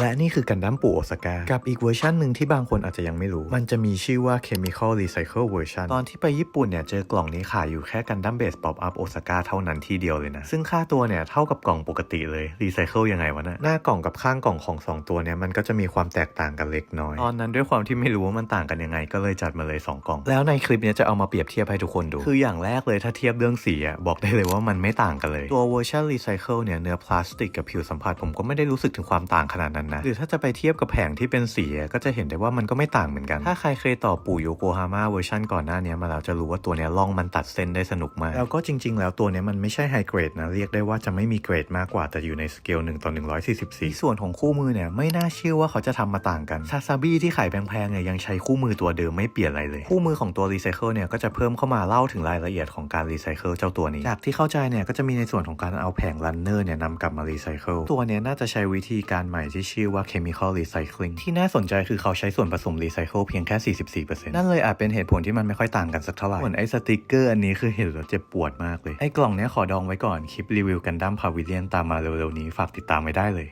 และนี่คือกันดั้มปู่โอซาก้ากับอีกเวอร์ชันหนึ่งที่บางคนอาจจะยังไม่รู้ มันจะมีชื่อว่า Chemical Recycle Version ตอนที่ไปญี่ปุ่นเนี่ย เจอกล่องนี้ขายอยู่แค่กันดั้มเบสป๊อปอัพโอซาก้าเท่านั้นที่เดียวเลยนะ ซึ่งค่าตัวเนี่ย เท่ากับกล่องปกติเลยรีไซเคิลยังไงวะนะหน้ากล่องกับข้างกล่องของสองตัวเนี่ย มันก็จะมีความแตกต่างกันเล็กน้อย ตอนนั้นด้วยความที่ไม่รู้ว่ามันต่างกันยังไง ก็เลยจัดมาเลย 2 กล่อง แล้วในคลิปเนี้ยจะเอามาเปรียบเทียบให้ทุกคนดู คืออย่างแรกเลยถ้าเทียบเรื่องสีอะบอกได้เลยว่ามันไม่ต่างกันเลยตัวเวอร์ชันรีไซเคิลเนี่ยเนื้อพลาสติกกับผิวสัมผัสผมก็ไม่ได้รู้สึกถึงความต่างขนาดนั้นนะหรือถ้าจะไปเทียบกับแผงที่เป็นสีอะก็จะเห็นได้ว่ามันก็ไม่ต่างเหมือนกัน ถ้าใครเคยต่อปู่โยโกฮาม่าเวอร์ชันก่อนหน้านี้มาแล้วจะรู้ว่าตัวเนี้ยล่องมันตัดเส้นได้สนุกมาก แล้วก็จริง ๆ แล้วตัวเนี้ยมันไม่ใช่ไฮเกรดนะเรียกได้ว่าจะไม่มีเกรดมากกว่าแต่อยู่ในสเกล1ต่อ144 ส่วนของคู่มือเนี่ยไม่น่าเชื่อว่าเขาจะทำมาต่างกันซาซาบิที่ขายแพงๆเนี่ยยังใช้คู่มือตัวเดิมไม่เปลี่ยนอะไรเลย คู่มือของตัวรีไซเคิลเนี่ยก็จะเพิ่มเข้ามาเล่าถึงรายละเอียดของการรีไซเคิลเจ้าตัวนี้จากที่เข้าใจเนี่ยก็จะมีในส่วนของการเอาแผงรันเนอร์เนี่ยนำกลับมารีไซเคิลตัวเนี้ยน่าจะใช้วิธีการใหม่ที่ชื่อว่า chemical recycling ที่น่าสนใจคือเขาใช้ส่วนผสมรีไซเคิลเพียงแค่ 44%นั่นเลยอาจเป็นเหตุผลที่มันไม่ค่อยต่างกันสักเท่าไหร่ส่วนไอ้สติกเกอร์อันนี้คือเห็นแล้วเจ็บปวดมากเลย ไอ้กล่องเนี้ยขอดองไว้ก่อนคลิปรีวิวกันดั้มพาวิเลียนตามมาเร็วๆนี้ฝากติดตามไว้ได้เลย